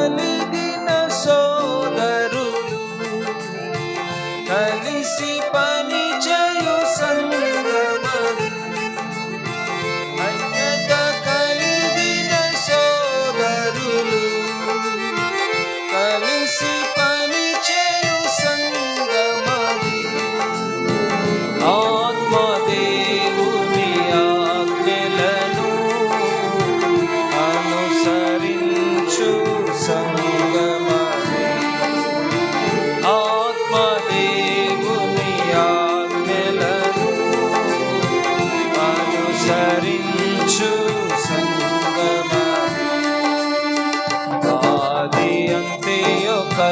I.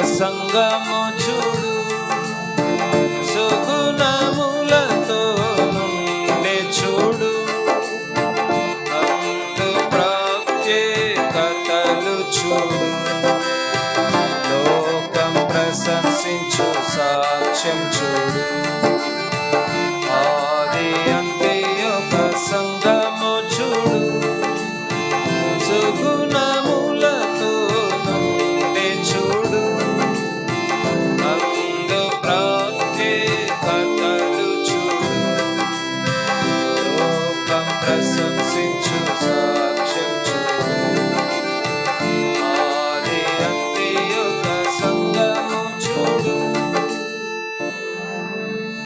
సంగము చూడు. సుగుణములతో నుండే చూడు. అందు ప్రత్యేకతలు చూడు. లోకం ప్రశంసించు సాక్ష్యం చూడు.